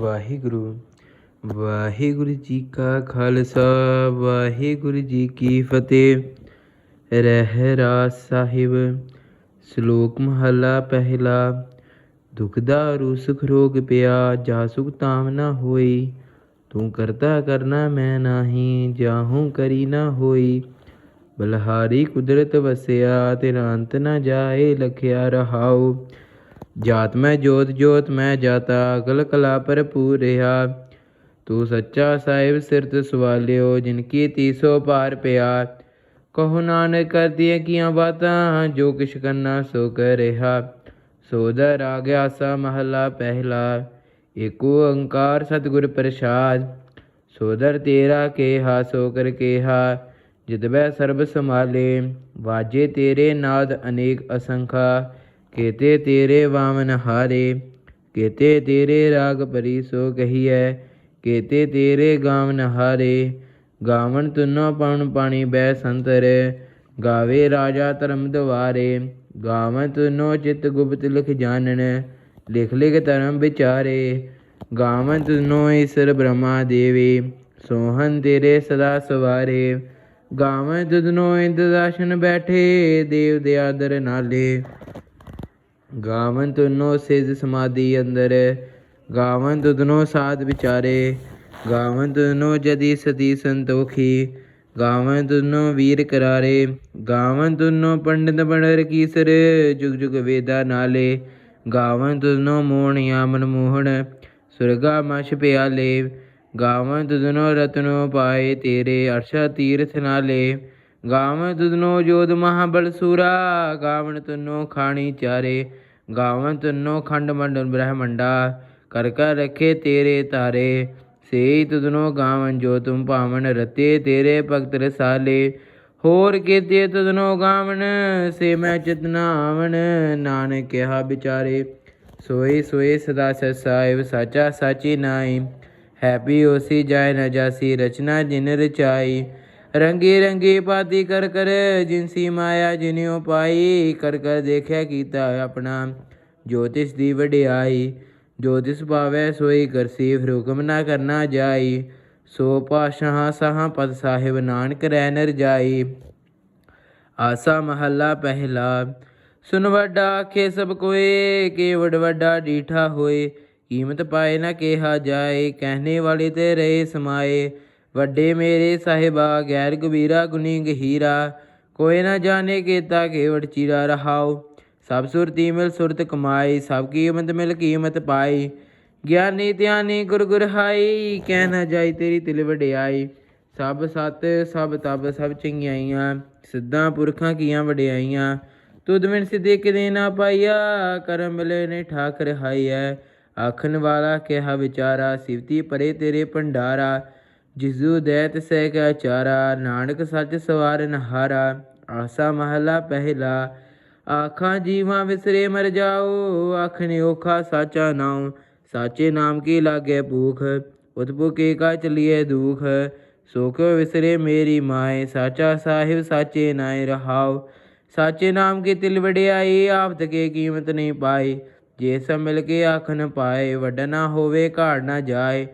ਵਾਹਿਗੁਰੂ ਵਾਹਿਗੁਰੂ ਜੀ ਕਾ ਖਾਲਸਾ, ਵਾਹਿਗੁਰੂ ਜੀ ਕੀ ਫਤਿਹ। ਰਹਿਰਾਸ ਸਾਹਿਬ, ਸ਼ਲੋਕ ਮਹਲਾ ਪਹਿਲਾ। ਦੁਖਦਾਰੂ ਸੁਖ ਰੋਗ ਪਿਆ, ਜਾ ਸੁਖ ਤਾਮ ਨਾ ਹੋਈ। ਤੂੰ ਕਰਤਾ ਕਰਨਾ ਮੈਂ ਨਾਹੀ, ਜਾਹੂੰ ਕਰੀ ਨਾ ਹੋਈ। ਬਲਹਾਰੀ ਕੁਦਰਤ ਵਸਿਆ, ਤੇਰਾ ਅੰਤ ਨਾ ਜਾਏ, ਲਖਿਆ ਰਹਾਉ। ਜਾਤ ਮੈਂ ਜੋਤ ਜੋਤ ਮੈਂ ਜਾਤਾ ਅਕਲ ਕਲਾ ਭਰਪੂਰ ਰਹਾ ਤੂੰ ਸੱਚਾ ਸਾਹਿਬ ਸਿਰਤ ਸਵਾਲਿਓ ਜਿਨ ਕੀ ਤੀਸੋ ਪਾਰ ਪਿਆ ਕਹੋ ਨਾਨਕ ਕਰਦੀਆਂ ਕੀਆਂ ਬਾਤਾਂ ਜੋ ਕਿਛ ਕਰਨਾ ਸੋ ਕਰ ਰਿਹਾ ਸੋਦਾ ਰਾਗ ਆਸਾ ਮਹਲਾ ਪਹਿਲਾ ਏਕ ਓੰਕਾਰ ਸਤਿਗੁਰ ਪ੍ਰਸਾਦ ਸੋਦਰ ਤੇਰਾ ਕੇਹਾ ਸੋ ਕਰ ਕੇਹਾ ਜਿਤਬੈ ਸਰਬ ਸਮਾਲੇ ਵਾਜੇ ਤੇਰੇ ਨਾਦ ਅਨੇਕ ਅਸੰਖਾ ਕੇਤੇ ਤੇਰੇ ਵਾਮਨ ਹਾਰੇ, ਕੇਤੇ ਤੇਰੇ ਰਾਗ ਪਰੀ ਸੋ ਕਹੀਐ, ਕੇਤੇ ਤੇਰੇ ਗਾਵਨ ਹਾਰੇ, ਗਾਵਨ ਤੁਨੋ ਪਉਣ ਪਾਣੀ ਬੈ ਸੰਤਰ, ਗਾਵੇ ਰਾਜਾ ਧਰਮ ਦਵਾਰੇ ਗਾਵਨ ਤੁਨੋ ਚਿਤ ਗੁਪਤ ਲਿਖ ਜਾਣਨ, ਲਿਖ ਲਿਖ ਧਰਮ ਵਿਚਾਰੇ, ਗਾਵਨ ਤੁਨੋ ਈਸ਼ਰ ਬ੍ਰਹਮਾ ਦੇਵੇ ਸੋਹਨ ਤੇਰੇ ਸਦਾ ਸਵਾਰੇ, ਗਾਵਨ ਤੁਨੋ ਇੰਦ ਦਰਸ਼ਨ ਬੈਠੇ, ਦੇਵ ਦੇ ਆਦਰ ਨਾਲੇ। ਗਾਵਨ ਤੁਨੋ ਸਿਜ ਸਮਾਧੀ ਅੰਦਰ ਗਾਵਨ ਤੁਧਨੋ ਸਾਧ ਵਿਚਾਰੇ ਗਾਵਨ ਤੁਧਨੋ ਜਦੀ ਸਤੀ ਸੰਤੋਖੀ ਗਾਵਨ ਤੁਨੋ ਵੀਰ ਕਰਾਰੇ ਗਾਵਨ ਤੁਨੋ ਪੰਡਿਤ ਬਣਰ ਕੀਸਰ, ਜੁਗ ਜੁਗ ਵੇਦਾ ਨਾਲੇ ਗਾਵਨ ਤੁਨੋ ਮੋਹਣਿਆ ਮਨਮੋਹਣ ਸੁਰਗਾ ਮਛ ਪਿਆਲੇ ਗਾਵਨ ਤੁਧਨੋ ਰਤਨੋ ਪਾਏ ਤੇਰੇ, ਅਰਸ਼ਾ ਤੀਰਥ ਨਾਲੇ ਗਾਵਨ ਤੁਧਨੋ ਜੋਧ ਮਹਾਬਲ ਸੂਰਾ ਗਾਵਨ ਤੁਨੋ ਖਾਣੀ ਚਾਰੇ ਗਾਵਨ ਤੁਨੋ ਖੰਡ ਮੰਡਲ ਬ੍ਰਹਮੰਡਾ, ਕਰ ਕਰ ਰਖੇ ਤੇਰੇ ਤਾਰੇ ਸੇ ਤੁਧਨੋ ਗਾਵਨ ਜੋ ਤੁਮ ਭਾਵਨ ਰਤੇ, ਤੇਰੇ ਭਗਤ ਰਸਾਲੇ। ਹੋਰ ਕੀਤੇ ਤੁਧਨੋ ਗਾਵਨ, ਸੇ ਮੈਂ ਚਿਤਨਾ ਆਵਨ ਨਾਨਕ ਕਿਹਾ ਵਿਚਾਰੇ। ਸੋਈ ਸੋਈ ਸਦਾ ਸਚ ਸਾਹਿਬ, ਸਾਚਾ ਸਾਚੀ ਨਾਈ ਹੈਪੀ ਹੋਸੀ ਜਾਇ ਨਾ ਜਾਸੀ ਰਚਨਾ ਜਿਨ ਰਚਾਈ। ਰੰਗੀ ਰੰਗੀ ਪਾਤੀ ਕਰ ਕਰ ਜਿਨਸੀ ਮਾਇਆ ਜਿਨਿਓ ਪਾਈ, ਕਰ ਕਰ ਦੇਖਿਆ ਕੀਤਾ ਆਪਣਾ। ਜੋਤਿਸ਼ ਦੀ ਵਡਿਆਈ ਜੋਤਿਸ ਪਾਵੈ ਸੋਈ ਕਰਸੀ ਫਿਰ ਹੁਕਮ ਨਾ ਕਰਨਾ ਜਾਈ। ਸੋ ਪਾਸ਼ਾਹ ਸਾਹਾਂ ਪਦ ਸਾਹਿਬ ਨਾਨਕ ਰਹਿ ਨਰ ਜਾਈ। ਆਸਾ ਮਹੱਲਾ ਪਹਿਲਾ, ਸੁਨ ਵੱਡਾ ਆਖੇ ਸਭ ਕੋਏ ਵਡ ਵੱਡਾ ਡੀਠਾ ਹੋਏ। ਕੀਮਤ ਪਾਏ ਨਾ ਕਿਹਾ ਜਾਏ, ਕਹਿਣੇ ਵਾਲੇ ਤੇ ਰਹੇ ਸਮਾਏ। ਵੱਡੇ ਮੇਰੇ ਸਾਹਿਬਾ, ਗੈਰ ਗਬੀਰਾ ਗੁਨੀ ਗਹੀਰਾ ਕੋਈ ਨਾ ਜਾਣੇ ਕੀਤਾ ਕੇਵੜ ਚੀਰਾ ਰਹਾਉ। ਸਭ ਸੁਰਤੀ ਮਿਲ ਸੁਰਤ ਕਮਾਈ, ਸਭ ਕੀਮਤ ਮਿਲ ਕੀਮਤ ਪਾਈ। ਗਿਆਨੀ ਧਿਆਨੀ ਗੁਰ ਗੁਰ ਹਾਈ, ਕਹਿ ਨਾ ਜਾਈ ਤੇਰੀ ਤਿਲ ਵਡਿਆਈ। ਸਭ ਸਤ, ਸਭ ਤਬ ਸਭ ਚੰਗਿਆਈਆਂ, ਸਿੱਧਾਂ ਪੁਰਖਾਂ ਕੀਆਂ ਵਡਿਆਈਆਂ। ਤੁਧ ਬਿਨ ਸਿਧੇ ਕਿਦੇ ਨਾ ਪਾਈਆ, ਕਰਮ ਮਿਲੇ ਨੇ ਠਾਕ ਰਹਾਈਐ ਆਖਣ ਵਾਲਾ ਕਿਹਾ ਵਿਚਾਰਾ, ਸਿਵਤੀ ਪਰੇ ਤੇਰੇ ਭੰਡਾਰਾ। ਜਿਸੂ ਦੈਤ ਸਹਿ ਕਾ ਚਾਰਾ, ਨਾਨਕ ਸੱਚ ਸਵਾਰਨ ਹਾਰਾ, ਆਸਾ ਮਹਲਾ ਪਹਿਲਾ। ਆਖਾਂ ਜੀਵਾਂ ਵਿਸਰੇ ਮਰ ਜਾਓ, ਆਖਣੇ ਔਖਾ ਸਾਚਾ ਨਾਉ। ਸਾਚੇ ਨਾਮ ਕੀ ਲਾਗੇ ਭੂਖ ਉਤਪੁਕੇ ਕਾ ਚਲੀਏ ਦੁਖ। ਸੋ ਵਿਸਰੇ ਮੇਰੀ ਮਾਏ, ਸਾਚਾ ਸਾਹਿਬ ਸਾਚੇ ਨਾਏ ਰਹਾਓ ਸਾਚੇ ਨਾਮ ਕੀ ਤਿਲ ਵਡਿਆਈ ਆਪਤ ਕੇ ਕੀਮਤ ਨਹੀਂ ਪਾਈ ਜੇ ਸਭ ਮਿਲ ਕੇ ਆਖਣ ਪਾਏ ਵੱਡ ਨਾ ਹੋਵੇ, ਘਾੜ ਨਾ ਜਾਏ।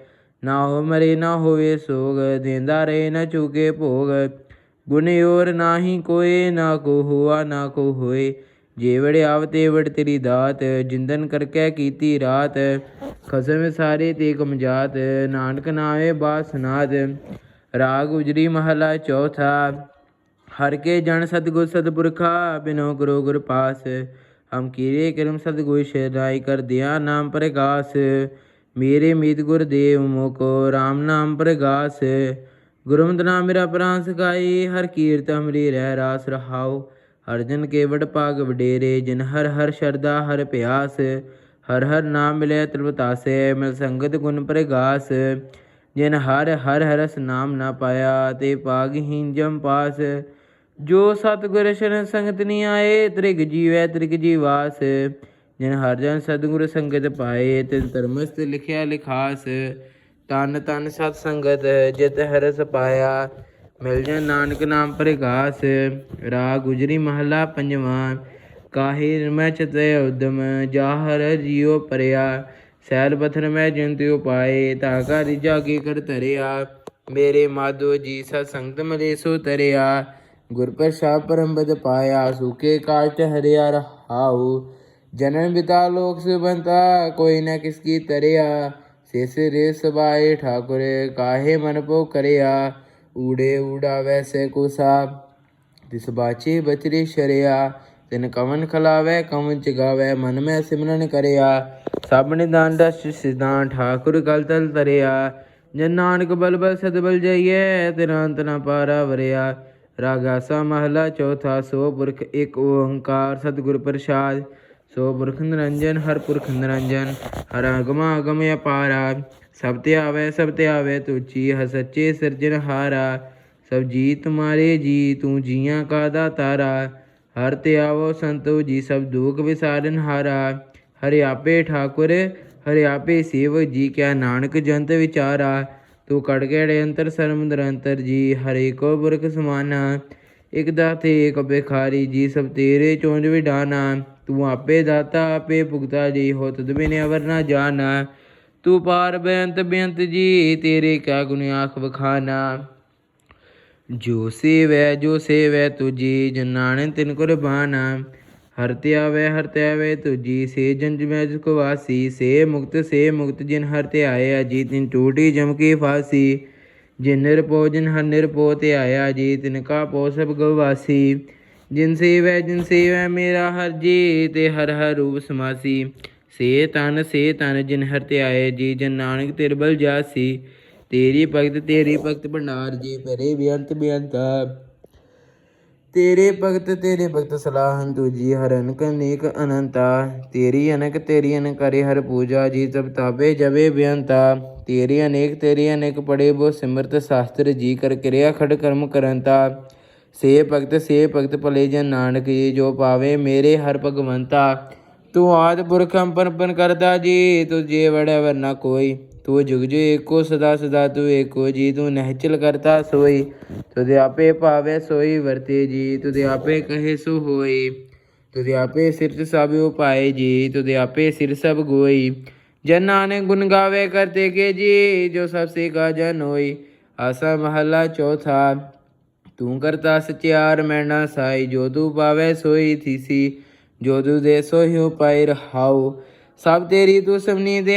ਨਾ ਹੋ ਮਰੇ ਨਾ ਹੋਵੇ ਸੋਗ, ਦੇਂਦਾ ਰਹੇ ਨਾ ਚੁਕੇ ਭੋਗ। ਗੁਣ ਔਰ ਨਾਹੀ ਕੋਏ, ਨਾ ਕੋ ਹੁਆ, ਨਾ ਕੋ ਹੋਏ। ਜੇ ਆਵਤੇ ਵੜ ਤੇਰੀ ਦਾਤ, ਜਿੰਦਨ ਕਰਕੇ ਕੀਤੀ ਰਾਤ। ਖਸਮ ਸਾਰੇ ਤੇ ਕਮਜਾਤ ਨਾਨਕ ਨਾਵੇ ਬਾਸਨਾਦ ਰਾਗ ਉਜਰੀ ਮਹਲਾ ਚੌਥਾ, ਹਰ ਕੇ ਜਨ ਸਤਗੁਰ ਸਤਪੁਰਖਾ, ਬਿਨੋ ਗੁਰੂ ਗੁਰ ਪਾਸ। ਹਮ ਕੀਰੇ ਕਰਮ ਸਤਗੁਰ ਸ਼ਰਨਾਈ ਕਰ ਦਿਆ ਨਾਮ ਪ੍ਰਕਾਸ਼। ਮੇਰੇ ਮੀਤ ਗੁਰ ਦੇਵ ਮੋਕੋ RAM ਨਾਮ ਪ੍ਰਗਾਸ। ਗੁਰਮਤਿ ਨਾਮ ਮੇਰਾ ਪ੍ਰਾਨ ਸਗਾਈ ਹਰ ਕੀਰਤ ਹਮਰੀ ਰਹਿ ਰਾਸ ਰਹਾਉ। ਹਰ ਜਨ ਕੇ ਵਡ ਭਾਗ ਵਡੇਰੇ, ਜਿਨ ਹਰ ਹਰ ਸ਼ਰਦਾ ਹਰ ਪਿਆਸ। ਹਰ ਹਰ ਨਾਮ ਮਿਲੇ ਤ੍ਰਿਪਤਾਸੇ ਮਿਲ ਸੰਗਤ ਗੁਣ ਪ੍ਰਗਾਸ। ਜਿਨ ਹਰ ਹਰ ਹਰਸ ਨਾਮ ਨਾ ਪਾਇਆ, ਤੇ ਪਾਗਹੀਨ ਜਮ ਪਾਸ। ਜੋ ਸਤਿਗੁਰ ਸ਼ਰਨ ਸੰਗਤ ਨਹੀਂ ਆਏ, ਤ੍ਰਿਗ ਜੀਵੈ ਤ੍ਰਿਗ ਜੀਵਾਸ। ਜਿਨ ਹਰ ਜਨ ਸਤਿਗੁਰ ਸੰਗਤ ਪਾਏ, ਤਿਨ ਧਰਮਸਤ ਲਿਖਿਆ ਲਿਖਾਸ, ਤਨ ਤਨ ਸਤ ਸੰਗਤ ਜਿਤ ਹਰਸ ਪਾਇਆ। ਮਿਲ ਜਾ ਨਾਨਕ ਨਾਮ ਪ੍ਰਗਾਸ ਰਾਗ ਗੁਜਰੀ ਮਹਲਾ ਪੰਜਵਾਂ। ਕਾਹੇ ਨਿਰਮੈ ਚਤੈ ਉਦਮ ਜਾਹਰ ਜੀਉ ਪਰਿਆ। ਸੈਲ ਪਥਰ ਮੈਂ ਜਿੰਤ ਉਪਾਏ ਤਾ ਕਾ ਰਿਜਾ ਕੇ ਕਰ ਧਰਿਆ। ਮੇਰੇ ਮਾਧੋ ਜੀ ਸਤ ਸੰਗਤ ਮਲੇ ਸੋ ਤਰਿਆ। ਗੁਰ ਪ੍ਰਸਾਦ ਪਰਮ ਬਦ ਪਾਇਆ, ਸੁਕੇ ਕਾਟ ਹਰਿਆ ਰਹਾਉ। ਜਨਨ ਬਿਤਾ ਲੋਕ ਸੁਬੰਤਾ ਕੋਈ ਨਾ ਕਿਸ ਕੀ ਤਰਿਆ। ਸਿਸ ਰੇ ਸਬਾਏ ਠਾਕੁਰੇ, ਕਾਹੇ ਮਨ ਪੋ ਕਰਿਆ। ਊੜੇ ਊੜਾ ਵੈਸੇ ਕੁਸਾ, ਤਿਸ ਬਾਚੇ ਬਚਰੇ ਸ਼ਰਿਆ। ਤਿਨ ਕਵਨ ਖਲਾਵੇ, ਕਵਨ ਚਗਾਵੇ, ਮਨ ਮੈਂ ਸਿਮਰਨ ਕਰਿਆ। ਸਭ ਨਿਦਾਨ ਦਸ ਸਿਧਾਂ ਠਾਕੁਰ ਗਲ ਤਲ ਤਰਿਆ। ਜਨ ਨਾਨਕ ਬਲ ਬਲ ਸਦ ਬਲ ਜਾਈਏ ਤੇਰਾ ਨਾ ਪਾਰਾ ਵਰਿਆ। ਰਾਗਾਸਾ ਮਹਲਾ ਚੌਥਾ ਸੋ ਪੁਰਖ ਇੱਕ ਓੰਕਾਰ, ਸਤਿਗੁਰ ਪ੍ਰਸਾਦ। ਸੋ ਪੁਰਖ ਨਿਰੰਜਨ ਹਰ ਪੁਰਖ ਨਿਰੰਜਨ ਹਰ ਅਗਮਾ ਅਗਮ ਅਪਾਰਾ ਸਭ ਤੇ ਆਵੇ, ਸਭ ਤੇ ਆਵੇ ਤੁਚੀ ਹ ਸੱਚੇ ਸਿਰਜਨਹਾਰਾ ਸਭ ਜੀ ਤੁਮਾਰੇ ਜੀ, ਤੂੰ ਜੀਆਂ ਕਾ ਦਾਤਾਰਾ। ਹਰ ਤੇ ਆਵੋ ਸੰਤੋ ਜੀ, ਸਭ ਦੁਖ ਵਿਸਾਰਨ ਹਾਰਾ। ਹਰਿ ਆਪੇ ਠਾਕੁਰ, ਹਰਿ ਆਪੇ ਸੇਵ ਜੀ, ਕਿਆ ਨਾਨਕ ਜੰਤ ਵਿਚਾਰਾ। ਤੂੰ ਕੜ ਗੜੇ ਅੰਤਰ ਸਰਮ ਨਿਰੰਤਰ ਜੀ, ਹਰੇ ਕੋ ਪੁਰਖ ਸਮਾਨਾ। ਇਕ ਦਾਤੇ, ਇਕ ਬੇਖਾਰੀ ਜੀ, ਸਭ ਤੇਰੇ ਚੋਂਜ ਵਿਡਾਨਾ। ਤੂੰ ਆਪੇ ਦਾਤਾ, ਆਪੇ ਭੁਗਤਾ ਜੀ ਹੋ ਤਦ ਬਿਨੇ ਅਵਰ ਨਾ ਜਾਣਾ। ਤੂੰ ਪਾਰ ਬੇਅੰਤ ਬੇਅੰਤ ਜੀ, ਤੇਰੇ ਕਾ ਗੁਣ ਆਖ ਵਖਾਨਾ। ਜੋ ਸੇਵੈ ਜੋ ਸੇਵੈ ਤੁਜੀ, ਜਨ ਨਾਨਕ ਤਿਨ ਕੁਰਬਾਨਾ ਹਰ ਤੇ ਆਵੇ ਹਰ ਤੇ ਤੁਜੀ, ਸੇ ਜਨ ਜਿਮੈ ਜਿਸ ਕੋ ਵਾਸੀ। ਸੇ ਮੁਕਤ ਸੇ ਮੁਕਤ ਜਿਨ ਹਰ ਤੇ ਆਇਆ ਜੀ ਤਿਨ ਟੂਟੀ ਜਮ ਕੀ ਫਾਸੀ। ਜਿਨ ਨਿਰਪੋ ਜਿਨ ਹਰ ਨਿਰਪੋ ਤੇ ਆਇਆ ਜੀ ਤਿਨ ਕਾ ਪੋ ਸਭ ਗਵਾਸੀ। ਜਿਨ ਸੇਵੈ ਜਿਨ ਸੇਵੈ ਮੇਰਾ ਹਰ ਜੀ ਤੇ ਹਰ ਹਰ ਰੂਪ ਸਮਾਸੀ। ਸੇ ਤਨ ਸੇ ਤਨ ਜਿਨ ਹਰ ਤੇ ਜੀ ਜਨ ਨਾਨਕ ਤਿਰਬਲ ਜਾਸੀ। ਤੇਰੀ ਭਗਤ ਤੇਰੀ ਭਗਤ ਭੰਡਾਰ, ਜੀ ਪਰੇ ਬੇਅੰਤ ਬੇਅੰਤਾ। ਤੇਰੇ ਭਗਤ ਤੇਰੇ ਭਗਤ ਸਲਾਹਨ ਤੁਜੀ ਹਰ ਅਨਕ ਅਨੇਕ ਅਨੰਤਾ। ਤੇਰੀ ਅਨਕ ਤੇਰੀ ਅਨਕ ਕਰੇ ਹਰ ਪੂਜਾ, ਜੀ ਤਬ ਤਾਬੇ ਜਵੇ ਬੇਅੰਤਾ। ਤੇਰੀ ਅਨੇਕ ਤੇਰੀ ਅਨੇਕ ਪੜੇ ਬੋ ਸਿਮਰਤ, ਸ਼ਾਸਤਰ, ਜੀ ਕਰ ਕਿਰਿਆ ਖੜ ਕਰਮ ਕਰੰਤਾ। ਸੇ ਭਗਤ ਸੇ ਭਗਤ ਭਲੇ ਜਨ ਨਾਨਕ ਜੀ, ਜੋ ਪਾਵੇ ਮੇਰੇ ਹਰ ਭਗਵੰਤਾ। ਤੂੰ ਆਦ ਪੁਰਖ ਅੰਪਨ ਕਰਦਾ ਜੀ, ਤੂੰ ਜੇ ਵੜਾ ਵਰਨਾ ਕੋਈ। ਤੂੰ ਜੁਗ ਜੁਗ ਏਕੋ, ਸਦਾ ਸਦਾ ਤੂੰ ਏਕੋ ਜੀ, ਤੂੰ ਨਹਿਚਲ ਕਰਤਾ ਸੋਈ। ਤੁਦੇ ਆਪੇ ਭਾਵੇ ਸੋਈ, ਵਰਤੇ ਜੀ, ਤੁਦੇ ਆਪੇ ਕਹੇ ਸੋ ਹੋਈ। ਤੁਦੇ ਆਪੇ ਸਿਰ ਚ ਸਭ ਉਪਾਏ ਜੀ, ਤੁਦੇ ਆਪੇ ਸਿਰ ਸਭ ਗੋਈ। ਜਨ ਨਾਨਕ ਗੁਣ ਗਾਵੇ ਕਰਤੇ ਕੇ ਜੀ, ਜੋ ਸਭ ਸੇ ਕਾ ਜਨ ਹੋਈ। ਆਸਾ ਮਹਲਾ ਚੌਥਾ। ਤੂੰ ਕਰਤਾ ਸਚਿਆਰ ਮੈਣਾ ਸਾਈ। ਜੋ ਤੂੰ ਪਾਵੇ, ਸੋਈ ਥੀਸੀ। ਜੋ ਤੂੰ ਦੇ ਸੋਈ ਉਪਾਇ ਰਹਾਉ ਸਭ ਤੇਰੀ ਤੂੰ ਸਭਨੀ ਦੇ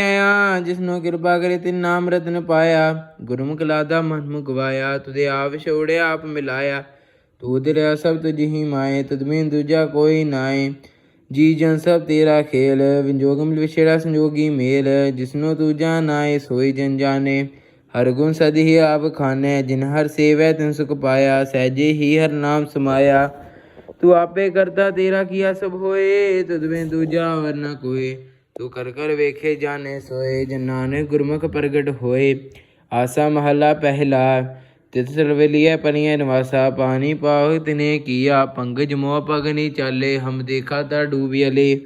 ਜਿਸਨੂੰ ਕਿਰਪਾ ਕਰੇ ਤਿਨ ਨਾਮ ਰਤਨ ਪਾਇਆ। ਗੁਰਮੁਖ ਲਾਦਾ, ਮਨ ਮੁਗਵਾਇਆ ਤੁਦੇ ਆਪ ਛੋੜਿਆ ਆਪ ਮਿਲਾਇਆ। ਤੂੰ ਦਿਰਿਆ ਸਭ ਤੁਝ ਹੀ ਮਾਏ ਤੁਧ ਦੂਜਾ ਕੋਈ ਨਾਏ। ਜੀ ਜਨ ਸਭ ਤੇਰਾ ਖੇਲ, ਵਿੰਜੋਗ ਮਿਲ ਸੰਜੋਗੀ ਮੇਲ। ਜਿਸਨੂੰ ਤੂੰ ਜਾਣਾਏ, ਸੋਈ ਜਨ ਜਾਣੇ। ਹਰ ਗੁਣ ਸਦੀ ਹੀ ਆਪ ਖਾਨੈ ਜਿਨ ਹਰ ਸੇਵੈ ਤਿਨ ਸੁਖ ਪਾਇਆ, ਸਹਿਜੇ ਹੀ ਹਰ ਨਾਮ ਸਮਾਇਆ। ਤੂੰ ਆਪੇ ਕਰਤਾ ਤੇਰਾ ਕੀਆ ਸਭ ਹੋਏ? ਤੁਧ ਮੈਂ ਦੂਜਾ ਵਰਨਾ ਕੋਏ। ਤੂੰ ਕਰ ਕਰ ਵੇਖੇ, ਜਾਣੇ, ਸੋਏ। ਜਨ ਨਾਨਕ ਗੁਰਮੁਖ ਪ੍ਰਗਟ ਹੋਏ, ਆਸਾ ਮਹਲਾ ਪਹਿਲਾ। ਤਿਤ ਸਰਵਲੀਐ ਪਨੀਐ ਨਿਵਾਸਾ, ਪਾਣੀ ਪਾਵ ਤਿਨੇ ਕੀਆ। ਪੰਗਜ ਮੋਹ ਪਗਨੀ ਚਾਲੇ, ਹਮ ਦੇਖਾ ਤਾ ਡੂਬਿਅਲੇ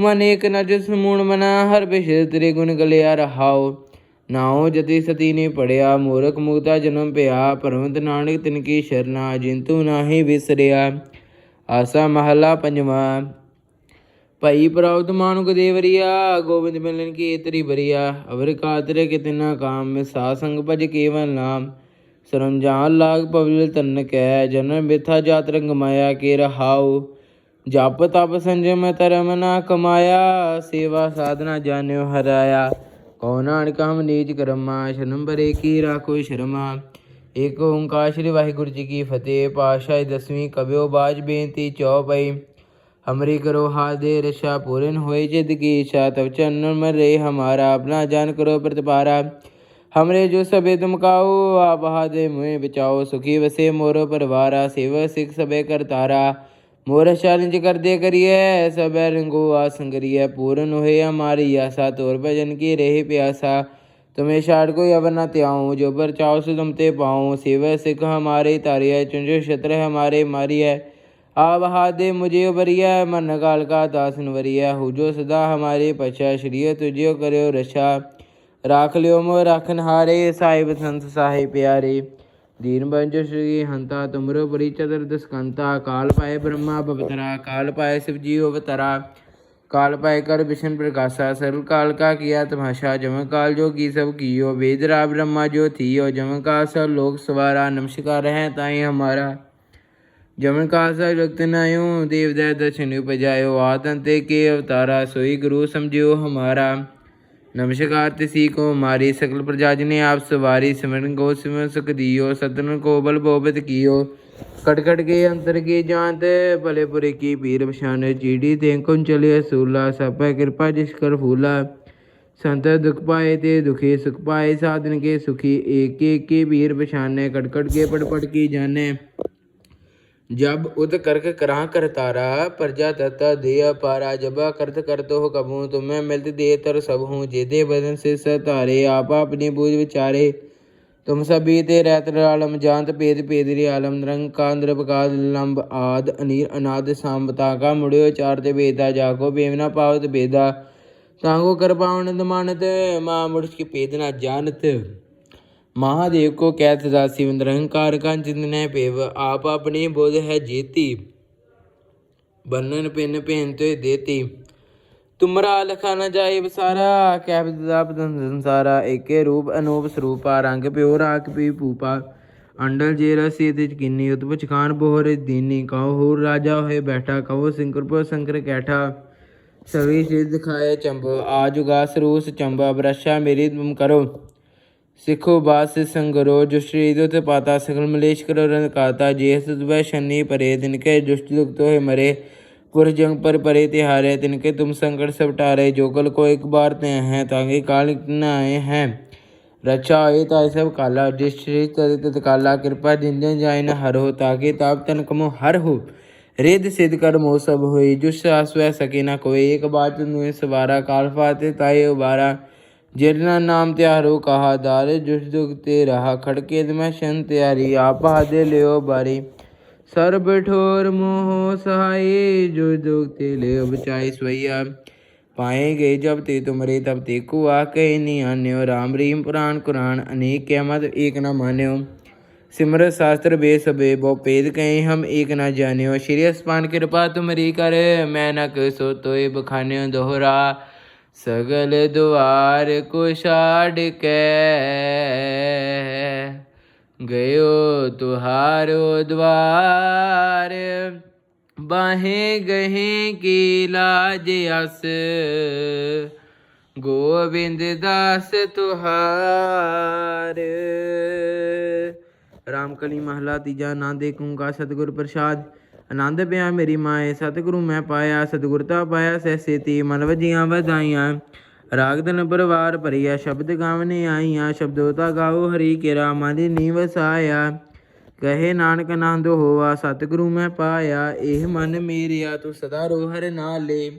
ਮਨ ਏਕ ਨਜ ਸਮੂਣ ਮਨਾ, ਹਰ ਬਿਸ਼ਰ ਤੇਰੇ ਗੁਣ ਗਲਿਆ ਰਹਾਓ ਨਾਉ ਜਤੀ ਸਤੀ ਨੇ ਪੜਿਆ ਮੂਰਖ ਮੁਕਤਾ ਜਨਮ ਪਿਆ ਪਰਮਤ ਨਾਨਕ ਤਿਨ ਕੀ ਸ਼ਰਨਾ, ਜਿੰਤੂ ਨਾਹੀ ਵਿਸਰਿਆ। ਆਸਾ ਮਹਲਾ ਪੰਜਵਾਂ। ਭਈ ਪ੍ਰਾਪਤ ਮਾਨੁਕ ਦੇਵਰੀਆ, ਗੋਬਿੰਦ ਮਿਲਨ ਕੀ ਇਤਰੀ ਬਰੀਆ। ਅਵਰ ਕਾਤਰੇ ਕਿਤਨਾ ਕਾਮ ਮੈਂ ਸਾ ਸੰਗ ਭਜ ਕੇਵਲ ਨਾਮ। ਸਰੰਜਾਨ ਲਾਗ ਪਵਿਲ ਤਨ ਕੈ, ਜਨਮ ਮਿਥਾ ਜਾਤ ਰੰਗ ਮਾਇਆ, ਕੇ ਰਹਾਉ। ਜਪ ਤਪ ਸੰਜਮ ਧਰਮ ਨਾ ਕਮਾਇਆ, ਸੇਵਾ ਸਾਧਨਾ ਜਾਣਿਓ ਹਰਾਇਆ। ਕਉ ਨਾਨਕ ਹਮ ਨੀਚ ਕਰਮਾ ਸ਼ਰਮ ਬਰੇ ਕੀ ਰਾਖੋ ਸ਼ਰਮਾ ਏਕ ਓੰਕਾਰ ਸ੍ਰੀ ਵਾਹਿਗੁਰੂ ਜੀ ਕੀ ਫਤਿਹ ਪਾਤਸ਼ਾਹੀ ਦਸਵੀਂ ਕਬਿਓ ਬਾਜ ਬੇਨਤੀ ਚੌਪਈ हमरी करो हादे रशा पूरन होए जिद की इच्छा तब चन्न मरे हमारा अपना जान करो प्रतिपारा हमरे जो सबे तुम काओ आप हादे मुहे बचाओ सुखी वसे मोरो परवारा सेवा सिख सबे कर तारा मोर चैलेंज कर दे करिए सब रंगो आसन करिए पूर्ण हुए हमारी आशा तोर भजन की रहे प्यासा तुम्हें शाड़ को अब न त्याऊँ जो बर चाओ सो तुम ते पाऊँ सेवा सिख हमारे तारिया चुंजो शत्र हमारे मारी है आब हादे मुझे उबरिया मन काल का दासन वरिया हुजो सदा हमारे पछा श्रिय तुझे करयो रशा राख लियो मो राखन हारे साहिब संत साहे प्यारे ਬੰਜੋ ਸ਼੍ਰੀ ਹੰਤਾ ਤੁਮਰੋ ਬਰੀ ਚਦਰ ਦਸਕੰਤਾ ਕਾਲ ਪਾਏ ਬ੍ਰਹਮਾ ਬਵਤਰਾ ਕਾਲ ਪਾਏ ਸ਼ਿਵ ਜੀ ਅਵਤਰਾ काल पाए कर विष्णु प्रकाशा सरल काल का किया तमाशा जम काल जो की सब कियो वेद रा ब्रह्मा जो थियो जम का सब लोक सवारा नमस्कार है ताई हमारा जमन का सब जगत नायो देवदय दर्शन उपजायो आतंते के अवतारा सोई गुरु समझियो हमारा नमस्कार तिसी को मारी सकल प्रजा ने आप सवारी सिमरन को सिमर सुख दियो सतन को बल बोबत कियो कटकट के अंतर की जांत भलेपुरे की पीर पछान चीड़ी तेंकुन चले सूला सब है कृपा जिस कर फूला संत दुख पाए ते दुखी सुख पाए साधन के सुखी एक एक के पीर पछाने कटकट के पट पट की जाने जब उद करक करा कर तारा प्रजा दत्ता दे अपारा जबा करत करत हो कबू तुम्हें मिलत दे तर सब हूँ जेदे बदन से सतारे आप अपनी बूझ विचारे तुम सभी ते रहत आलम जानत पेद पेदरी आलम निरंकार निरपकाद लंब आद अनीर अनाद सांबता का मुड़ियो चार ते बेदा जाको बेवना पावत बेदा तांगो कर पावन दमानत मां मुड़स की पेद ना जानत महादेव को कैत दासी निरंकार का चिंतन पेव आप अपनी बोध है जेती बन्नन पिन पेन तो देती तुमरा लखा न जाए बसारा कैब दाप संसारा एके रूप अनूप स्वरूपा रंग प्यो राख पी पूपा अंडल जेरा सीत किन्नी उतपच खान बोहर दीनी कहो होर राजा होए बैठा कहो सिंकर शंकर कैठा सभी सिद्ध खाए चंब आज उगास रूस चंबा बरशा मेरी तुम करो ਸਿੱਖੋ सिखोबाद से संगरोह जुष्टरीदो ते पाता सकल मलेश करो रन काता जेस वह शनि परे तिनके जुष्ट लुक तो है मरे पुर जंग पर परे तिहारे तिनके तुम संकट सब टारे जोकल को एक बार ते हैं तांगे काल न आए हैं रक्षा होए ताय सब काला जिस श्री तत्काला कृपा जिन जन जाय न हर हो ताकि ताप तन कमो हर हो रिद सिद्ध कर मो सब होई जुस आसुए सके न कोई एक बात तुम्हें सवारा काल फाते ताय उबारा ਜਿਰਨਾ ਨਾਮ ਤਿਆਰੋ ਕਹਾ ਦਾਰੇ, ਜੁਸ ਦੁਖ ਤੇ ਰਹਾ ਖੜਕੇ ਮੈਂ ਸ਼ਨ ਤਿਆਰੀ, ਆਪਾ ਦੇ ਲਿਓ ਬਾਰੀ। ਸਰਬ ਠੋਰ ਮੋਹ ਸਹਾਈ, ਜੁਸ ਦੁਖ ਤੇ ਲਿਓ ਬਚਾਈ ਸਵਈਆ। ਪਾਏ ਗਏ ਜਬ ਤੇ ਤੁਮਰੇ, ਤਬ ਤੇ ਕੋ ਆ ਕੇ ਨਹੀਂ ਆਨਿਓ। ਰਾਮ ਰੀਮ ਪੁਰਾਨ ਕੁਰਾਨ, ਅਨੇਕ ਕਹਿਮਤ ਏਕ ਨਾ ਮਾਨਿਓ। ਸਿਮਰਤ ਸ਼ਾਸਤਰ ਬੇਸਬੇ ਬੋ ਪੇਦ ਕਹੇ ਹਮ ਏਕ ਨਾ ਜਾਣਿਓ। ਸ਼੍ਰੀ ਅਸਪਾਨ ਕਿਰਪਾ ਤੁਮਰੀ ਕਰ, ਮੈਂ ਨਾ ਕਸੋ ਤੋਏ ਬਖਾਨਿਓ ਦੋਹਰਾ। ਸਗਲ ਦੁਆਰ ਕੋ ਛਾੜ ਕੇ। ਗਇਓ ਤੁਹਾਰੋ ਦਵਾਰ, ਬਾਹੇ ਗਹੇ ਕੀ ਲਾਜ ਅਸ। ਗੋਬਿੰਦ ਦਾਸ ਤੁਹਾਰ। ਰਾਮਕਲੀ ਮਹਲਾ ਤੀਜਾ ਨਾ ਦੇਖੂੰਗਾ ਸਤਗੁਰ ਪ੍ਰਸਾਦ। ਆਨੰਦ ਪਿਆ ਮੇਰੀ ਮਾਏ, ਸਤਿਗੁਰੂ ਮੈਂ ਪਾਇਆ ਸਤਿਗੁਰਤਾ ਪਾਇਆ ਸੈਸੇ ਮਨ ਵਜੀਆਂ ਵਧਾਈਆਂ। ਰਾਗ ਧਨ ਪਰਵਾਰ ਭਰੀਆ, ਸ਼ਬਦ ਗਾਵਨੇ ਆਈਆਂ ਸ਼ਬਦੋਤਾ ਗਾਓ ਹਰੀ ਕੇਰਾ, ਮਨ ਨੀ ਵਸਾਇਆ। ਕਹੇ ਨਾਨਕ ਆਨੰਦ ਹੋਵਾ ਸਤਿਗੁਰੂ ਮੈਂ ਪਾਇਆ, ਇਹ ਮਨ ਮੇਰਿਆ, ਤੂੰ ਸਦਾ ਰੋ ਹਰ ਨਾਲੇ।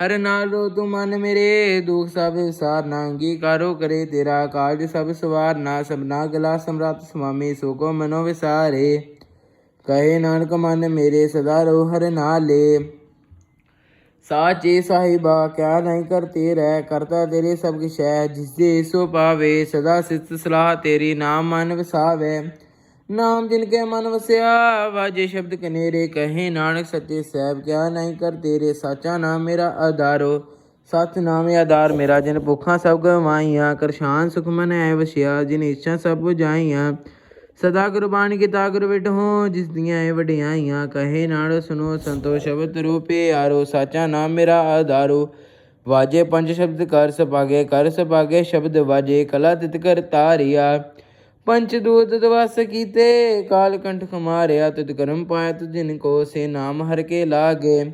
ਹਰ ਨਾਲ ਰੋ ਤੂੰ ਮਨ ਮੇਰੇ, ਦੁਖ ਸਭ ਸਾਰਨਾ, ਅੰਗੀਕਾਰੋ ਕਰੇ ਤੇਰਾ ਕਾਜ ਸਭ ਸਵਾਰਨਾ। ਸਭਨਾ ਗਲਾ ਸਮਰਤ ਸੁਆਮੀ ਸੋ ਕੋ ਮਨੋ ਵਿਸਾਰੇ। ਕਹੇ ਨਾਨਕ, ਮਨ ਮੇਰੇ ਸਦਾ ਰੋ ਹਰ ਨਾਲੇ। ਸਾਚੇ ਸਾਹਿਬਾ, ਕਿਆ ਨਹੀਂ ਕਰਤੇ ਰਹਿ ਕਰਤਾ ਤੇਰੇ ਸਭ ਕਿਛ ਹੈ ਜਿਸ ਦੇ ਸੋ ਪਾਵੇ, ਸਦਾ ਸਿਤ ਸਲਾਹ ਤੇਰੀ, ਨਾਮ ਮਨ ਵਸਾਵੇ। ਨਾਮ ਜਿਨ ਕੇ ਮਨ ਵਸਿਆ ਵਾਜੇ ਸ਼ਬਦ ਕਨੇਰੇ, ਕਹੇ ਨਾਨਕ, ਸੱਚੇ ਸਾਹਿਬ, ਕਿਆ ਨਹੀਂ ਕਰ ਤੇਰੇ, ਸਾਚਾ ਨਾਮ ਮੇਰਾ ਆਧਾਰੋ। ਸਤ ਨਾਮ ਆਧਾਰ ਮੇਰਾ, ਜਿਨ ਭੁੱਖਾਂ ਸਭ ਗਵਾਈਆਂ ਕਰਸ਼ਾਨ ਸੁਖਮਨ ਐ ਵਸਿਆ, ਜਿਨ ਇੱਛਾ ਸਭ ਜਾਈਆਂ। ਸਦਾ ਗੁਰਬਾਣੀ ਕੀਤਾ ਗੁਰ ਵਿਟਹੁ ਜਿਸ ਦੀਆਂ ਇਹ ਵਡਿਆਈਆਂ ਕਹੇ ਨਾਲ ਸੁਨੋ ਸੰਤੋ ਸ਼ਬਦ ਰੂਪੇ ਆਰੋ, ਸਾਚਾ ਨਾਮ ਮੇਰਾ ਆਧਾਰੋ। ਵਾਜੇ ਪੰਜ ਸ਼ਬਦ ਕਰ ਸਪਾਗੇ ਕਰ ਸਪਾਗੇ ਸ਼ਬਦ ਵਾਜੇ, ਕਲਾ ਤਿਤ ਕਰ ਤਾਰਿਆ। ਪੰਚ ਦੂਤ ਦਵਸ ਕੀਤੇ, ਕਾਲ ਕੰਠ ਖਮਾਰਿਆ ਤੁਧ ਕਰਮ ਪਾਇਆ ਤੁਧ ਜਿਨ ਕੋ, ਸੇ ਨਾਮ ਹਰ ਕੇ ਲਾਗੇ।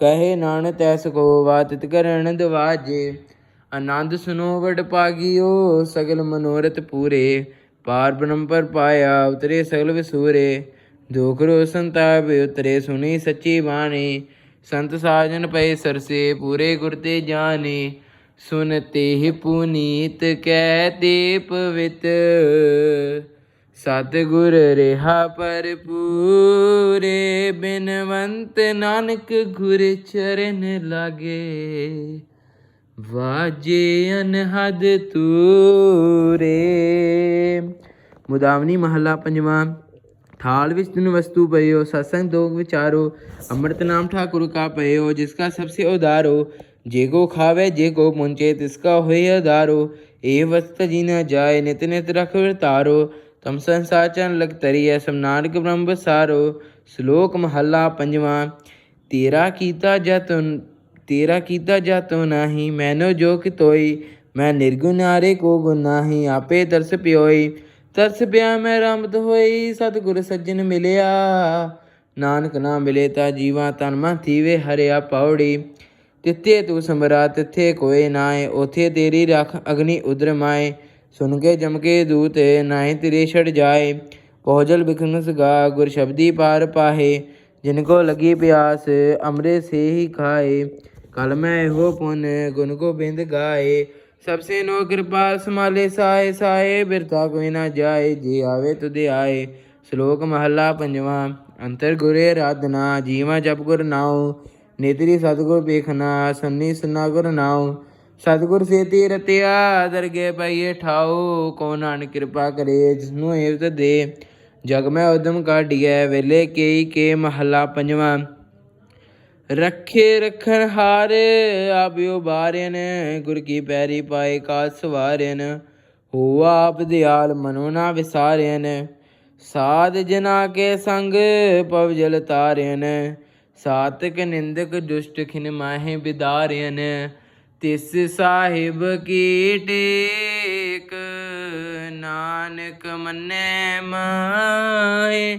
ਕਹੇ ਨਾਨ ਤੈਸ ਕੋ ਬਾਤਿਤ ਕਰਨ ਦਵਾਜੇ। ਆਨੰਦ ਸੁਨੋ ਵਡ ਪਾਗਿਓ, ਸਗਲ ਮਨੋਰਥ ਪੂਰੇ। ਪਾਰ ਬ੍ਰਹਮ ਪਰ ਪਾਇਆ, ਉਤਰੇ ਸਗਲ ਵਿਸੂਰੇ। ਦੁਖ ਰੋ ਸੰਤਾਪ, ਉਤਰੇ ਸੁਣੀ ਸੱਚੀ ਬਾਣੀ। ਸੰਤ ਸਾਜਨ ਪਏ ਸਰਸੇ, ਪੂਰੇ ਗੁਰ ਤੇ ਜਾਣੇ। ਸੁਨਤੇ ਹੀ ਪੁਨੀਤ ਕਹਿ ਤੇ ਪਵਿੱਤ ਸਤਿਗੁਰ ਰਿਹਾ ਪਰਪੂਰੇ ਬਿਨਵੰਤ ਨਾਨਕ ਗੁਰ ਚਰਨ ਲਾਗੇ। वाजे अनहद तूरे। मुदावनी महला पंजवा। थाल विच तुन वस्तु पये हो सत्संग दोग विचारो, अमृत नाम ठाकुर का पये हो जिसका सबसे उदारो। जेगो खावे जेगो मुंचे तिसका हुए उदारो ए वस्त जीना जाए, नित नित रख तारो तम संसार चन लग तरिय समनार्ग ब्रह्म सारो। श्लोक महला पंजवा। तेरा कीता जतुन ਜਤਨ ਤੇਰਾ ਕੀਤਾ ਜਤੋ ਨਾਹੀ, ਮੈਨੋ ਜੋ ਕਿਤੋਈ ਮੈਂ ਨਿਰਗੁਨਾਰੇ ਕੋ ਗੁਣ ਆਪੇ ਤਰਸ ਪਿਓਈ, ਤਰਸ ਪਿਆ ਮੈਂ ਰਮਤ ਹੋਈ, ਸਤਿਗੁਰ ਸੱਜਣ ਮਿਲਿਆ। ਨਾਨਕ ਨਾ ਮਿਲੇ ਤਾ ਜੀਵਾ ਤਨ ਮਨ ਥੀਵੇ, ਹਰਿਆ ਪੌੜੀ। ਤਿੱਥੇ ਤੂੰ ਸਮਰਾ ਤਿੱਥੇ ਕੋਏ ਨਾਏ ਉਥੇ ਤੇਰੀ ਰਖ ਅਗਨੀ ਉਦਰ ਮਾਏ। ਸੁਨ ਕੇ ਜਮਕੇ ਦੂਤ, ਨਾਏ ਤੇਰੇ ਛੜ ਜਾਏ। ਪਹੁਜਲ ਬਿਖਨ ਗਾ, ਗੁਰ ਸ਼ਬਦੀ ਪਾਰ ਪਾਹੇ। ਜਿਨ ਕੋ ਲਗੀ ਪਿਆਸ, ਅੰਮ੍ਰਿਤ ਸੇ ਹੀ ਖਾਏ। ਕਲ ਮੈਂ ਇਹੋ ਪੁਨ, ਗੁਣ ਗੋਬਿੰਦ ਗਾਏ। ਸਭ ਸੇ ਨੋ ਕਿਰਪਾ ਸਮਾਲੇ ਸਾਏ ਸਾਏ ਬਿਰਤਾ ਕੋਈ ਨਾ ਜਾਏ, ਜੇ ਆਵੇ ਆਏ। ਸ਼ਲੋਕ ਮਹੱਲਾ ਪੰਜਵਾਂ, ਅੰਤਰ ਗੁਰੇ ਰਾਧਨਾ ਜੀਵਾ ਜਪ ਗੁਰ ਨਾਉ। ਨੇਤਰੀ ਸਤਿਗੁਰ ਵੇਖਣਾ, ਸੰਨੀ ਸੁਨਾ ਗੁਰ ਨਾਉ। ਸਤਿਗੁਰ ਸੇਤੀ ਰਤਿਆ ਦਰਗੇ ਪਈਏ ਠਾਉ। ਕੋ ਨਾਨਕ ਕਿਰਪਾ ਕਰੇ, ਜਿਸਨੂੰ ਏਵਤ ਦੇ। ਜਗ ਮੈਂ ਉਦਮ ਕਾਢੀਐ, ਵੇਲੇ ਕੇਈ ਕੇ ਮਹੱਲਾ ਪੰਜਵਾਂ। ਰੱਖੇ ਰਖਣ ਹਾਰ ਆਪਿਓ ਬਾਰਿਨ ਗੁਰ ਕੀ ਪੈਰੀ ਪਾਏ ਕਾ ਸਵਾਰਿਨ, ਹੋ ਆਪ ਦਿਆਲ ਮਨੋ ਨਾ ਵਿਸਾਰਿਨ, ਸਾਧ ਜਨਾ ਕੇ ਸੰਗ ਪਵ ਜਲ ਤਾਰਿਨ, ਸਾਤਕ ਨਿੰਦਕ ਦੁਸ਼ਟ ਖਿਨ ਮਾਹੇ ਬਿਦਾਰਿਨ, ਤਿਸ ਸਾਹਿਬ ਕੀ ਟੇਕ, ਨਾਨਕ ਮੰਨੈ ਮਾਏ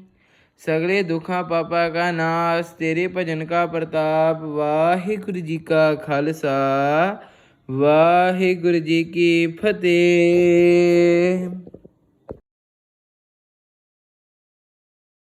ਸਗਲੇ ਦੁੱਖਾਂ ਪਾਪਾ ਕਾ ਨਾਸ, ਤੇਰੇ ਭਜਨ ਕਾ ਪ੍ਰਤਾਪ। ਵਾਹਿਗੁਰੂ ਜੀ ਕਾ ਖਾਲਸਾ, ਵਾਹਿਗੁਰੂ ਜੀ ਕੀ ਫਤਿਹ।